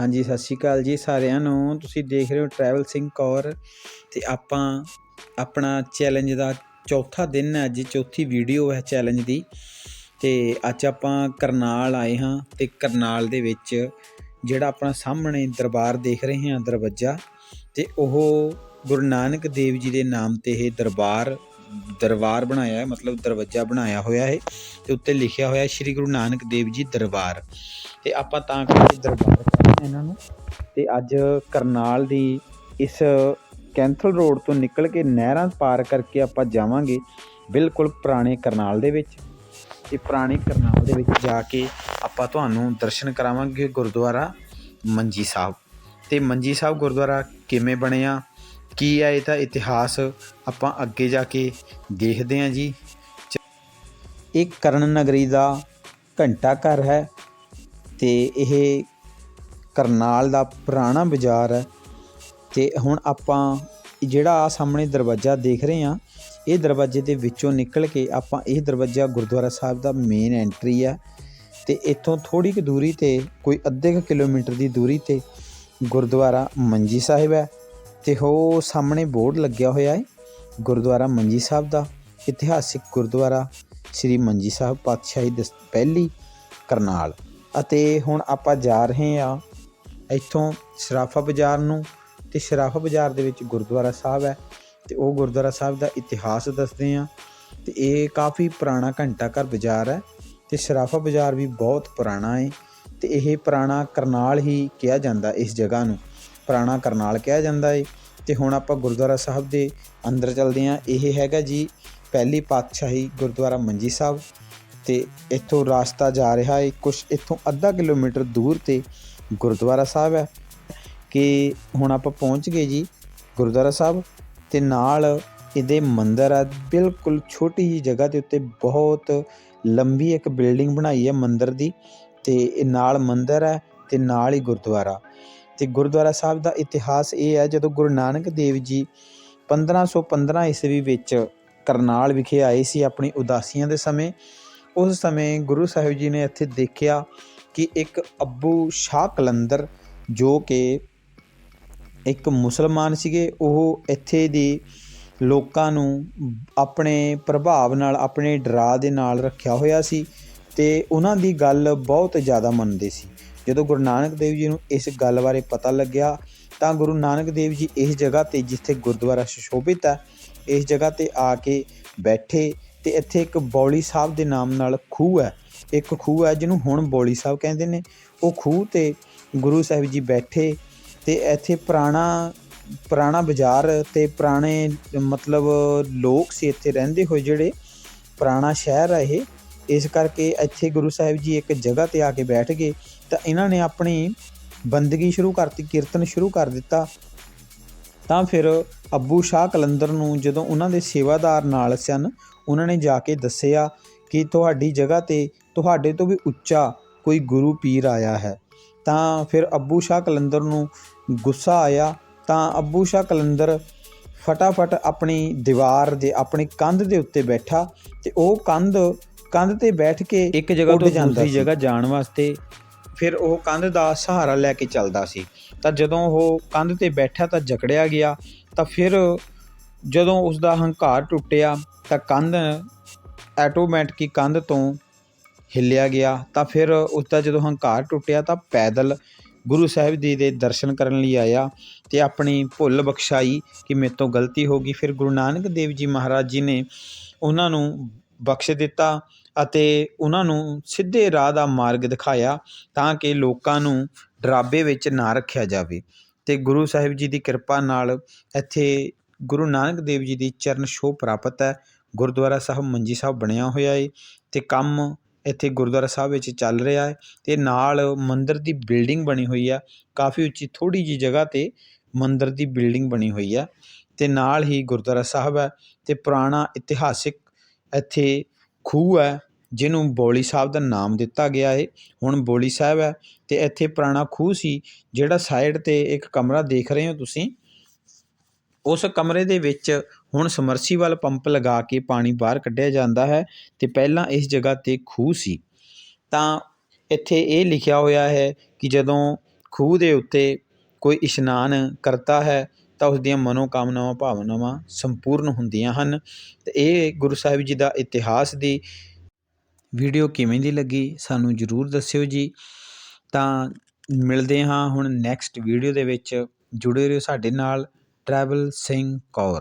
ਹਾਂਜੀ, ਸਤਿ ਸ਼੍ਰੀ ਅਕਾਲ ਜੀ ਸਾਰਿਆਂ ਨੂੰ। ਤੁਸੀਂ ਦੇਖ ਰਹੇ ਹੋ ਟਰੈਵਲ ਸਿੰਘ ਕੌਰ ਤੇ ਆਪਾਂ ਆਪਣਾ ਚੈਲੰਜ ਦਾ ਚੌਥਾ ਦਿਨ ਹੈ, ਅੱਜ ਚੌਥੀ ਵੀਡੀਓ ਹੈ ਚੈਲੰਜ ਦੀ। ਤੇ ਅੱਜ ਆਪਾਂ ਕਰਨਾਲ ਆਏ ਹਾਂ ਤੇ ਕਰਨਾਲ ਦੇ ਵਿੱਚ ਜਿਹੜਾ ਆਪਣਾ ਸਾਹਮਣੇ ਦਰਬਾਰ ਦੇਖ ਰਹੇ ਹਾਂ, ਦਰਵਾਜ਼ਾ ਤੇ ਉਹ ਗੁਰੂ ਨਾਨਕ ਦੇਵ ਜੀ ਦੇ ਨਾਮ ਤੇ ਇਹ ਦਰਬਾਰ ਦਰਬਾਰ ਬਣਾਇਆ ਹੈ, ਮਤਲਬ ਦਰਵਾਜ਼ਾ ਬਣਾਇਆ ਹੋਇਆ ਹੈ ਤੇ ਉੱਤੇ ਲਿਖਿਆ ਹੋਇਆ ਸ੍ਰੀ ਗੁਰੂ ਨਾਨਕ ਦੇਵ ਜੀ ਦਰਬਾਰ। ਤੇ ਆਪਾਂ ਤਾਂ ਕਰਕੇ ਦਰਬਾਰ ਕਹਿੰਦੇ ਹਾਂ ਇਹਨਾਂ ਨੂੰ। ਤੇ ਅੱਜ ਕਰਨਾਲ ਦੀ ਇਸ ਕੈਂਥਲ ਰੋਡ ਤੋਂ ਨਿਕਲ ਕੇ ਨਹਿਰਾਂ ਪਾਰ ਕਰਕੇ ਆਪਾਂ ਜਾਵਾਂਗੇ ਬਿਲਕੁਲ ਪੁਰਾਣੇ ਕਰਨਾਲ ਦੇ ਵਿੱਚ। ਤੇ ਪੁਰਾਣੇ ਕਰਨਾਲ ਦੇ ਵਿੱਚ ਜਾ ਕੇ ਆਪਾਂ ਤੁਹਾਨੂੰ ਦਰਸ਼ਨ ਕਰਾਵਾਂਗੇ ਗੁਰਦੁਆਰਾ ਮੰਜੀ ਸਾਹਿਬ। ਤੇ ਮੰਜੀ ਸਾਹਿਬ ਗੁਰਦੁਆਰਾ ਕਿਵੇਂ ਬਣਿਆ? ਕੀ ਹੈ ਇਹਦਾ ਇਤਿਹਾਸ ਆਪਾਂ ਅੱਗੇ ਜਾ ਕੇ ਦੇਖਦੇ ਹਾਂ ਜੀ। ਇਹ ਕਰਨ ਨਗਰੀ ਦਾ ਘੰਟਾ ਘਰ ਹੈ ਤੇ ਇਹ ਕਰਨਾਲ ਦਾ ਪੁਰਾਣਾ ਬਾਜ਼ਾਰ ਹੈ। ਤੇ ਹੁਣ ਆਪਾਂ ਜਿਹੜਾ ਆ ਸਾਹਮਣੇ ਦਰਵਾਜ਼ਾ ਦੇਖ ਰਹੇ ਹਾਂ, ਇਹ ਦਰਵਾਜ਼ੇ ਦੇ ਵਿੱਚੋਂ ਨਿਕਲ ਕੇ ਆਪਾਂ ਇਹ ਦਰਵਾਜ਼ਾ ਗੁਰਦੁਆਰਾ ਸਾਹਿਬ ਦਾ ਮੇਨ ਐਂਟਰੀ ਹੈ। ਤੇ ਇੱਥੋਂ ਥੋੜੀ ਕੁ ਦੂਰੀ ਤੇ, ਕੋਈ ਅੱਧੇ ਕੁ ਕਿਲੋਮੀਟਰ ਦੀ ਦੂਰੀ ਤੇ ਗੁਰਦੁਆਰਾ ਮੰਜੀ ਸਾਹਿਬ ਹੈ। ਤੇ ਉਹ ਸਾਹਮਣੇ ਬੋਰਡ ਲੱਗਿਆ ਹੋਇਆ ਹੈ, ਗੁਰਦੁਆਰਾ ਮੰਜੀ ਸਾਹਿਬ ਦਾ, ਇਤਿਹਾਸਿਕ ਗੁਰਦੁਆਰਾ, ਸ੍ਰੀ ਮੰਜੀ ਸਾਹਿਬ ਪਾਤਸ਼ਾਹੀ ਦਸ, ਪਹਿਲੀ ਕਰਨਾਲ। ਅਤੇ ਹੁਣ ਆਪਾਂ ਜਾ ਰਹੇ ਹਾਂ ਇੱਥੋਂ ਸ਼ਰਾਫਾ ਬਾਜ਼ਾਰ ਨੂੰ, ਤੇ ਸ਼ਰਾਫਾ ਬਾਜ਼ਾਰ ਦੇ ਵਿੱਚ ਗੁਰਦੁਆਰਾ ਸਾਹਿਬ ਹੈ, ਤੇ ਉਹ ਗੁਰਦੁਆਰਾ ਸਾਹਿਬ ਦਾ ਇਤਿਹਾਸ ਦੱਸਦੇ ਹਾਂ। ਤੇ ਇਹ ਕਾਫੀ ਪੁਰਾਣਾ ਘੰਟਾ ਘਰ ਬਾਜ਼ਾਰ ਹੈ, ਤੇ ਸ਼ਰਾਫਾ ਬਾਜ਼ਾਰ ਵੀ ਬਹੁਤ ਪੁਰਾਣਾ ਹੈ, ਤੇ ਇਹ ਪੁਰਾਣਾ ਕਰਨਾਲ ਹੀ ਕਿਹਾ ਜਾਂਦਾ ਇਸ ਜਗ੍ਹਾ ਨੂੰ। ਪੁਰਾਣਾ ਕਰਨਾਲ ਕਿਹਾ ਜਾਂਦਾ ਏ। ਤੇ ਹੁਣ ਆਪਾਂ ਗੁਰਦੁਆਰਾ ਸਾਹਿਬ ਦੇ ਅੰਦਰ ਚੱਲਦੇ ਹਾਂ। ਇਹ ਹੈਗਾ ਜੀ ਪਹਿਲੀ ਪਾਤਸ਼ਾਹੀ ਗੁਰਦੁਆਰਾ ਮੰਜੀ ਸਾਹਿਬ। ਤੇ ਇੱਥੋਂ ਰਾਸਤਾ ਜਾ ਰਿਹਾ ਏ। ਕੁਝ ਇੱਥੋਂ ਅੱਧਾ ਕਿਲੋਮੀਟਰ ਦੂਰ ਤੇ ਗੁਰਦੁਆਰਾ ਸਾਹਿਬ ਹੈ। ਕਿ ਹੁਣ ਆਪਾਂ ਪਹੁੰਚ ਗਏ ਜੀ ਗੁਰਦੁਆਰਾ ਸਾਹਿਬ। ਤੇ ਨਾਲ ਇਹਦੇ ਮੰਦਰ ਹੈ। ਬਿਲਕੁਲ ਛੋਟੀ ਜੀ ਜਗ੍ਹਾ ਦੇ ਉੱਤੇ ਬਹੁਤ ਲੰਬੀ ਇੱਕ ਬਿਲਡਿੰਗ ਬਣਾਈ ਹੈ ਮੰਦਰ ਦੀ। ਤੇ ਇਹ ਨਾਲ ਮੰਦਰ ਹੈ ਤੇ ਨਾਲ ਹੀ ਗੁਰਦੁਆਰਾ। ਅਤੇ ਗੁਰਦੁਆਰਾ ਸਾਹਿਬ ਦਾ ਇਤਿਹਾਸ ਇਹ ਹੈ, ਜਦੋਂ ਗੁਰੂ ਨਾਨਕ ਦੇਵ ਜੀ 1515 ਈਸਵੀ ਵਿੱਚ ਕਰਨਾਲ ਵਿਖੇ ਆਏ ਸੀ ਆਪਣੀ ਉਦਾਸੀਆਂ ਦੇ ਸਮੇਂ, ਉਸ ਸਮੇਂ ਗੁਰੂ ਸਾਹਿਬ ਜੀ ਨੇ ਇੱਥੇ ਦੇਖਿਆ ਕਿ ਇੱਕ ਅੱਬੂ ਸ਼ਾਹ ਕਲੰਦਰ ਜੋ ਕਿ ਇੱਕ ਮੁਸਲਮਾਨ ਸੀਗੇ, ਉਹ ਇੱਥੇ ਦੀ ਲੋਕਾਂ ਨੂੰ ਆਪਣੇ ਪ੍ਰਭਾਵ ਨਾਲ, ਆਪਣੇ ਡਰਾ ਦੇ ਨਾਲ ਰੱਖਿਆ ਹੋਇਆ ਸੀ ਤੇ ਉਹਨਾਂ ਦੀ ਗੱਲ ਬਹੁਤ ਜ਼ਿਆਦਾ ਮੰਨਦੇ ਸੀ। ਜਦੋਂ ਗੁਰੂ ਨਾਨਕ ਦੇਵ ਜੀ ਨੂੰ ਇਸ ਗੱਲ ਬਾਰੇ ਪਤਾ ਲੱਗਿਆ, ਤਾਂ ਗੁਰੂ ਨਾਨਕ ਦੇਵ ਜੀ ਇਸ ਜਗ੍ਹਾ ਤੇ ਜਿੱਥੇ ਗੁਰਦੁਆਰਾ ਸੁਸ਼ੋਭਿਤ ਹੈ, ਇਸ ਜਗ੍ਹਾ ਤੇ ਆ ਕੇ ਬੈਠੇ ਤੇ ਇੱਥੇ ਇੱਕ ਬੌਲੀ ਸਾਹਿਬ ਦੇ ਨਾਮ ਨਾਲ ਖੂਹ ਹੈ। ਇੱਕ ਖੂਹ ਹੈ ਜਿਹਨੂੰ ਹੁਣ ਬੌਲੀ ਸਾਹਿਬ ਕਹਿੰਦੇ ਨੇ। ਉਹ ਖੂਹ ਤੇ ਗੁਰੂ ਸਾਹਿਬ ਜੀ ਬੈਠੇ ਤੇ ਇੱਥੇ ਪੁਰਾਣਾ ਪੁਰਾਣਾ ਬਾਜ਼ਾਰ ਤੇ ਪੁਰਾਣੇ ਮਤਲਬ ਲੋਕ ਸੀ ਇੱਥੇ ਰਹਿੰਦੇ ਹੋਏ ਜਿਹੜੇ, ਪੁਰਾਣਾ ਸ਼ਹਿਰ ਹੈ ਇਹ। ਇਸ ਕਰਕੇ ਇੱਥੇ ਗੁਰੂ ਸਾਹਿਬ ਜੀ ਇੱਕ ਜਗ੍ਹਾ ਤੇ ਆ ਕੇ ਬੈਠ ਗਏ ਤਾਂ ਇਹਨਾਂ ਨੇ ਆਪਣੀ ਬੰਦਗੀ ਸ਼ੁਰੂ ਕਰਤੀ, ਕੀਰਤਨ ਸ਼ੁਰੂ ਕਰ ਦਿੱਤਾ। ਤਾਂ ਫਿਰ ਅੱਬੂ ਸ਼ਾਹ ਕਲੰਦਰ ਨੂੰ ਜਦੋਂ ਉਹਨਾਂ ਦੇ ਸੇਵਾਦਾਰ ਨਾਲ ਸਨ, ਉਹਨਾਂ ਨੇ ਜਾ ਕੇ ਦੱਸਿਆ ਕਿ ਤੁਹਾਡੀ ਜਗ੍ਹਾ ਤੇ, ਤੁਹਾਡੇ ਤੋਂ ਵੀ ਉੱਚਾ ਕੋਈ ਗੁਰੂ ਪੀਰ ਆਇਆ ਹੈ। ਤਾਂ ਫਿਰ ਅੱਬੂ ਸ਼ਾਹ ਕਲੰਦਰ ਨੂੰ ਗੁੱਸਾ ਆਇਆ, ਤਾਂ ਅੱਬੂ ਸ਼ਾਹ ਕਲੰਦਰ ਫਟਾਫਟ ਆਪਣੀ ਦੀਵਾਰ ਦੇ, ਆਪਣੀ ਕੰਧ ਦੇ ਉੱਤੇ ਬੈਠਾ ਤੇ ਉਹ ਕੰਧ ਕੰਧ ਤੇ ਬੈਠ ਕੇ ਇੱਕ ਜਗ੍ਹਾ ਤੋਂ ਦੂਸਰੀ ਜਗ੍ਹਾ ਜਾਣ ਵਾਸਤੇ ਫਿਰ ਉਹ ਕੰਧ ਦਾ ਸਹਾਰਾ ਲੈ ਕੇ ਚੱਲਦਾ ਸੀ। ਤਾਂ ਜਦੋਂ ਉਹ ਕੰਧ ਤੇ ਬੈਠਾ ਤਾਂ ਜਕੜਿਆ ਗਿਆ। ਤਾਂ ਫਿਰ ਜਦੋਂ ਉਸ ਦਾ ਹੰਕਾਰ ਟੁੱਟਿਆ ਤਾਂ ਕੰਧ ਆਟੋਮੈਟਿਕ ਕੰਧ ਤੋਂ ਹਿੱਲਿਆ ਗਿਆ। ਤਾਂ ਫਿਰ ਉਸ ਦਾ ਜਦੋਂ ਹੰਕਾਰ ਟੁੱਟਿਆ ਤਾਂ ਪੈਦਲ ਗੁਰੂ ਸਾਹਿਬ ਜੀ ਦੇ ਦਰਸ਼ਨ ਕਰਨ ਲਈ ਆਇਆ ਤੇ ਆਪਣੀ ਭੁੱਲ ਬਖਸ਼ਾਈ ਕਿ ਮੇਰੇ ਤੋਂ ਗਲਤੀ ਹੋ ਗਈ। ਫਿਰ ਗੁਰੂ ਨਾਨਕ ਦੇਵ ਜੀ ਮਹਾਰਾਜ ਜੀ ਨੇ ਉਹਨਾਂ ਨੂੰ ਬਖਸ਼ ਦਿੱਤਾ ਅਤੇ ਉਹਨਾਂ ਨੂੰ ਸਿੱਧੇ ਰਾਹ ਦਾ ਮਾਰਗ ਦਿਖਾਇਆ ਤਾਂ ਕਿ ਲੋਕਾਂ ਨੂੰ ਡਰਾਬੇ ਵਿੱਚ ਨਾ ਰੱਖਿਆ ਜਾਵੇ। ਅਤੇ ਗੁਰੂ ਸਾਹਿਬ ਜੀ ਦੀ ਕਿਰਪਾ ਨਾਲ ਇੱਥੇ ਗੁਰੂ ਨਾਨਕ ਦੇਵ ਜੀ ਦੀ ਚਰਨ ਛੋਹ ਪ੍ਰਾਪਤ ਹੈ। ਗੁਰਦੁਆਰਾ ਸਾਹਿਬ ਮੰਜੀ ਸਾਹਿਬ ਬਣਿਆ ਹੋਇਆ ਏ ਅਤੇ ਕੰਮ ਇੱਥੇ ਗੁਰਦੁਆਰਾ ਸਾਹਿਬ ਵਿੱਚ ਚੱਲ ਰਿਹਾ ਹੈ ਅਤੇ ਨਾਲ ਮੰਦਿਰ ਦੀ ਬਿਲਡਿੰਗ ਬਣੀ ਹੋਈ ਆ। ਕਾਫੀ ਉੱਚੀ ਥੋੜ੍ਹੀ ਜਿਹੀ ਜਗ੍ਹਾ ਤੇ ਮੰਦਿਰ ਦੀ ਬਿਲਡਿੰਗ ਬਣੀ ਹੋਈ ਆ ਅਤੇ ਨਾਲ ਹੀ ਗੁਰਦੁਆਰਾ ਸਾਹਿਬ ਹੈ ਅਤੇ ਪੁਰਾਣਾ ਇਤਿਹਾਸਿਕ ਇੱਥੇ ਖੂਹ ਹੈ, ਜਿਹਨੂੰ ਬੌਲੀ ਸਾਹਿਬ ਦਾ ਨਾਮ ਦਿੱਤਾ ਗਿਆ ਹੈ ਹੁਣ ਬੌਲੀ ਸਾਹਿਬ ਹੈ ਅਤੇ ਇੱਥੇ ਪੁਰਾਣਾ ਖੂਹ ਸੀ, ਜਿਹੜਾ ਸਾਈਡ ਤੇ ਇੱਕ ਕਮਰਾ ਦੇਖ ਰਹੇ ਹੋ ਤੁਸੀਂ। ਉਸ ਕਮਰੇ ਦੇ ਵਿੱਚ ਹੁਣ ਸਮਰਸੀਬਲ ਪੰਪ ਲਗਾ ਕੇ ਪਾਣੀ ਬਾਹਰ ਕੱਢਿਆ ਜਾਂਦਾ ਹੈ ਅਤੇ ਪਹਿਲਾਂ ਇਸ ਜਗ੍ਹਾ ਤੇ ਖੂਹ ਸੀ। ਤਾਂ ਇੱਥੇ ਇਹ ਲਿਖਿਆ ਹੋਇਆ ਹੈ ਕਿ ਜਦੋਂ ਖੂਹ ਦੇ ਉੱਤੇ ਕੋਈ ਇਸ਼ਨਾਨ ਕਰਦਾ ਹੈ ਤਾਂ ਉਸ ਦੀਆਂ ਮਨੋਕਾਮਨਾਵਾਂ ਭਾਵਨਾਵਾਂ ਸੰਪੂਰਨ ਹੁੰਦੀਆਂ ਹਨ। ਅਤੇ ਇਹ ਗੁਰੂ ਸਾਹਿਬ ਜੀ ਦਾ ਇਤਿਹਾਸ ਦੀ ਵੀਡੀਓ ਕਿਵੇਂ ਦੀ ਲੱਗੀ, ਸਾਨੂੰ ਜਰੂਰ ਦੱਸਿਓ ਜੀ। ਤਾਂ ਮਿਲਦੇ ਹਾਂ ਹੁਣ ਨੈਕਸਟ ਵੀਡੀਓ ਦੇ ਵਿੱਚ। ਜੁੜੇ ਰਹੋ ਸਾਡੇ ਨਾਲ, ਟਰੈਵਲ ਸਿੰਘ ਕੌਰ।